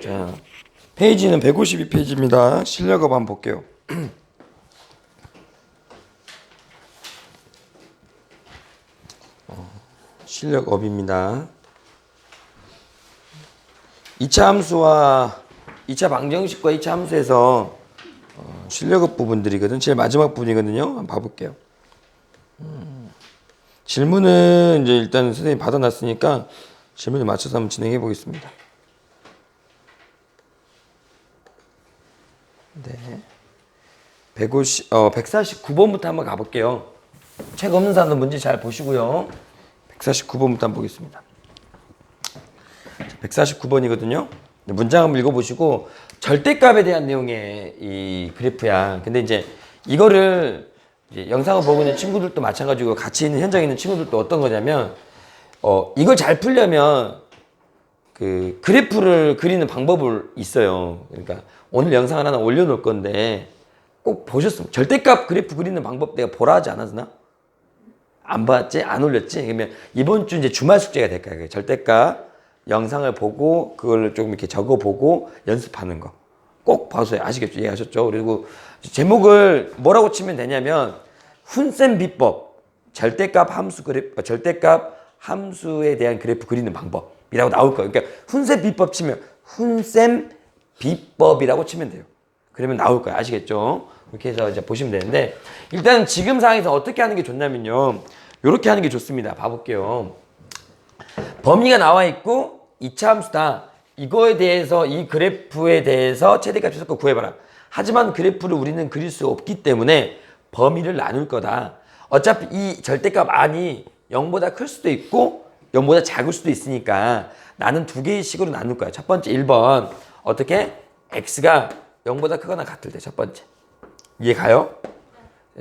자, 페이지는 152페이지입니다. 실력업 한번 볼게요. 어, 실력업입니다. 2차 함수와 2차 방정식과 2차 함수에서 어, 실력업 부분들이거든. 제일 마지막 부분이거든요. 한번 봐볼게요. 음, 질문은 이제 일단 선생님이 받아놨으니까 질문에 맞춰서 한번 진행해 보겠습니다. 네. 150, 어, 149번부터 한번 가볼게요. 책 없는 사람들 문제 잘 보시고요. 149번부터 한번 보겠습니다. 149번이거든요. 문장 한번 읽어보시고 절대값에 대한 내용의 이 그래프야. 근데 이제 이거를 이제 영상을 보고 있는 친구들도 마찬가지고 같이 있는 현장에 있는 친구들도 어떤 거냐면 어 이걸 잘 풀려면 그 그래프를 그리는 방법을 있어요. 그러니까 오늘 영상을 하나 올려놓을 건데 꼭 보셨으면 절대값 그래프 그리는 방법 내가 보라 하지 않았나? 안 봤지? 안 올렸지? 그러면 이번 주 이제 주말 숙제가 될 거예요. 절대값 영상을 보고 그걸 조금 이렇게 적어보고 연습하는 거. 꼭 봐서요. 아시겠죠? 이해하셨죠? 그리고 제목을 뭐라고 치면 되냐면 훈센 비법 절대값 함수 그래프 절대값 함수에 대한 그래프 그리는 방법 이라고 나올 거예요. 그러니까 훈센 비법 치면 훈센 비법이라고 치면 돼요. 그러면 나올 거예요. 아시겠죠? 이렇게 해서 이제 보시면 되는데 일단 지금 상황에서 어떻게 하는 게 좋냐면요. 이렇게 하는 게 좋습니다. 봐볼게요. 범위가 나와 있고 2차 함수다. 이거에 대해서 이 그래프에 대해서 최대값 최소값 구해봐라. 하지만 그래프를 우리는 그릴 수 없기 때문에 범위를 나눌 거다. 어차피 이 절대값 안이 0보다 클 수도 있고 0보다 작을 수도 있으니까 나는 두 개의 식으로 나눌 거야. 첫 번째 1번 어떻게? x가 0보다 크거나 같을 때 첫 번째. 이해 가요?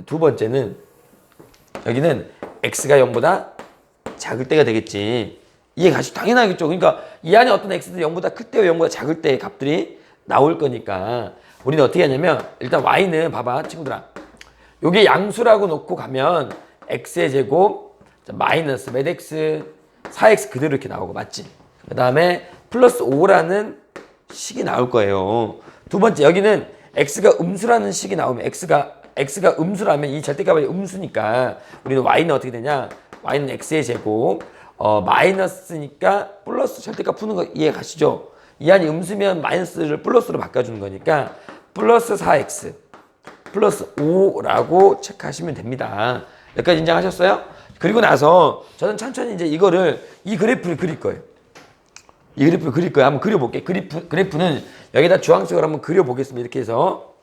두 번째는 여기는 x가 0보다 작을 때가 되겠지. 이해 가시 당연하겠죠. 그러니까 이 안에 어떤 x들이 0보다 클 때와 0보다 작을 때의 값들이 나올 거니까 우리는 어떻게 하냐면 일단 y는 봐봐 친구들아. 요게 양수라고 놓고 가면 x의 제곱 자, 마이너스 몇 x 4x 그대로 이렇게 나오고 맞지? 그 다음에 플러스 5라는 식이 나올 거예요. 두 번째 여기는 x가 음수라는 식이 나오면 x가 x가 음수라면 이 절대값이 음수니까 우리는 y는 어떻게 되냐? y는 x의 제곱 어 마이너스니까 플러스 절대값 푸는 거 이해 가시죠? 이 안이 음수면 마이너스를 플러스로 바꿔주는 거니까 플러스 4x 플러스 5라고 체크하시면 됩니다. 여기까지 인정하셨어요? 그리고 나서 저는 천천히 이제 이거를 이 그래프를 그릴 거예요. 이 그래프를 그릴 거예요. 한번 그려볼게요. 그래프, 그래프는 여기다 주황색으로 한번 그려보겠습니다. 이렇게 해서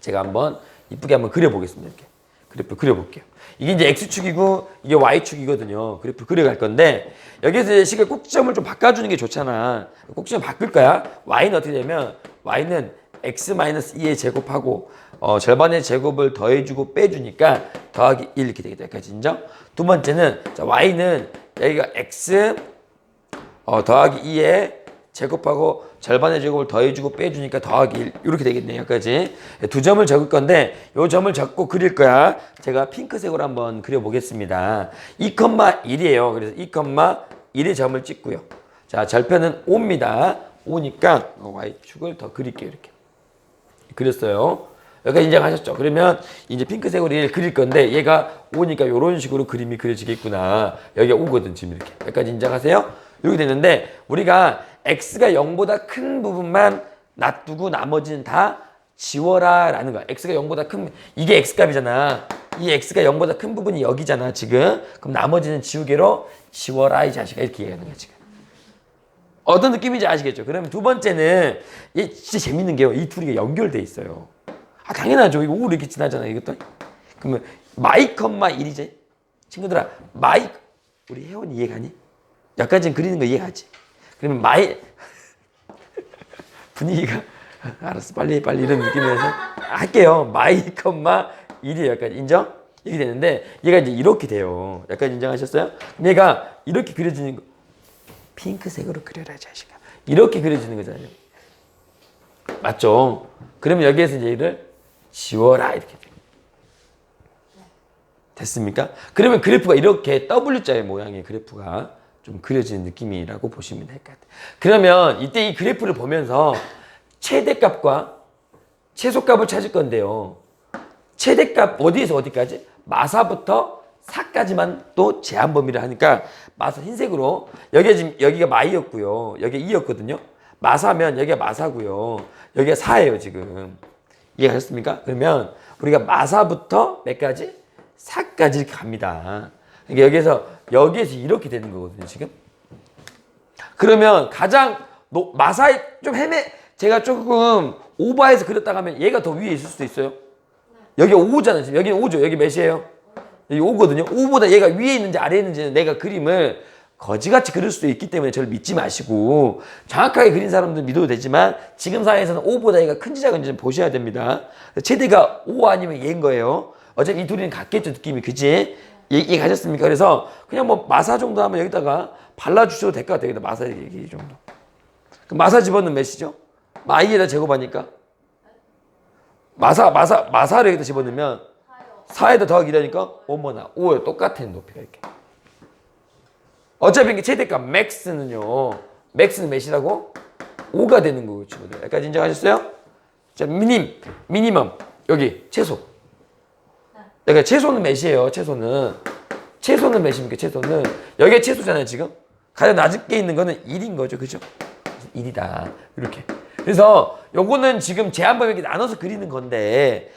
제가 한번 이쁘게 한번 그려보겠습니다. 이렇게 그래프 그려볼게요. 이게 이제 x축이고 이게 y축이거든요. 그래프 그려갈 건데 여기서 식의 꼭지점을 좀 바꿔주는 게 좋잖아. 꼭지점 바꿀 거야. y는 어떻게 되면 y는 x-2에 제곱하고 어, 절반의 제곱을 더해주고 빼주니까 더하기 1 이렇게 되겠다. 여기까지 인정? 두 번째는 자, y는 여기가 x 어, 더하기 2에 제곱하고 절반의 제곱을 더해주고 빼주니까 더하기 1 이렇게 되겠네요. 여기까지 두 점을 적을 건데 이 점을 적고 그릴 거야. 제가 핑크색으로 한번 그려보겠습니다. 2,1이에요. 그래서 2,1의 점을 찍고요. 자 절편은 5입니다. 5니까 y축을 더 그릴게요. 이렇게 그렸어요. 여기까지 인정하셨죠? 그러면 이제 핑크색으로 얘를 그릴 건데 얘가 5니까 이런 식으로 그림이 그려지겠구나. 여기가 5거든 지금 이렇게. 여기까지 인정하세요? 이렇게 되는데 우리가 x가 0보다 큰 부분만 놔두고 나머지는 다 지워라 라는 거야. x가 0보다 큰 이게 x값이잖아. 이 x가 0보다 큰 부분이 여기잖아 지금. 그럼 나머지는 지우개로 지워라 이 자식아 이렇게 얘기하는 거야 지금. 어떤 느낌인지 아시겠죠? 그러면 두 번째는 이게 진짜 재밌는 게요. 이 둘이 연결돼 있어요. 아 당연하죠. 이거 5 이렇게 지나잖아 이것도. 그러면 마이 컴마 1이지. 친구들아 마이 우리 혜원이 이해가니? 여기까지는 그리는 거 이해하지? 그러면 마이 분위기가 알았어 빨리 빨리 이런 느낌에서 할게요. 마이 컴마 1이 여기까지 인정? 이렇게 되는데 얘가 이제 이렇게 돼요. 약간 인정하셨어요? 얘가 이렇게 그려지는 거 핑크색으로 그려라 자식아. 이렇게 그려지는 거잖아요. 맞죠? 그러면 여기에서 이제 이를 지워라 이렇게 돼. 됐습니까? 그러면 그래프가 이렇게 W자의 모양의 그래프가 좀 그려지는 느낌이라고 보시면 될 것 같아요. 그러면 이때 이 그래프를 보면서 최대값과 최소값을 찾을 건데요. 최대값 어디에서 어디까지? 마사부터 사까지만 또 제한 범위를 하니까 마사 흰색으로 여기가 지금 여기가 마이였고요. 여기가 2였거든요. 마사면 여기가 마사고요. 여기가 4예요, 지금. 이해가셨습니까? 그러면 우리가 마사부터 몇 가지? 4까지 이렇게 갑니다. 그러니까 여기에서 여기에서 이렇게 되는 거거든요, 지금. 그러면 가장 노, 마사이 좀 헤매 제가 조금 오버해서 그렸다 가면 얘가 더 위에 있을 수도 있어요. 여기 5잖아요. 지금 여기는 5죠. 여기 몇이에요? 여기 5거든요. 5보다 얘가 위에 있는지 아래에 있는지는 내가 그림을 거지같이 그릴 수도 있기 때문에 저를 믿지 마시고 정확하게 그린 사람들 믿어도 되지만 지금 사회에서는 5보다 얘가 큰지 작은지 좀 보셔야 됩니다. 최대가 5 아니면 얘인 거예요. 어차피 이 둘이는 같겠죠 느낌이 그지? 이- 이해 가셨습니까? 그래서 그냥 뭐 마사 정도 하면 여기다가 발라주셔도 될 것 같아요. 마사 얘기 정도. 그럼 마사 집어넣으면 몇이죠? 마이에다 제곱하니까 마사 마사 마사를 여기다 집어넣으면 4에다 더하기 1하니까 5뭐나 5에 똑같은 높이가 이렇게 어차피 최대값 맥스는요. 맥스는 몇이라고? 5가 되는 거고 친구들. 여기까지 인정하셨어요? 자 미님 미니멈. 여기 최소. 그러니까 최소는 몇이에요 최소는? 최소는 몇입니까 최소는? 여기가 최소잖아요 지금. 가장 낮게 있는 거는 1인 거죠 그죠? 1이다. 이렇게. 그래서 요거는 지금 제한 범위에 나눠서 그리는 건데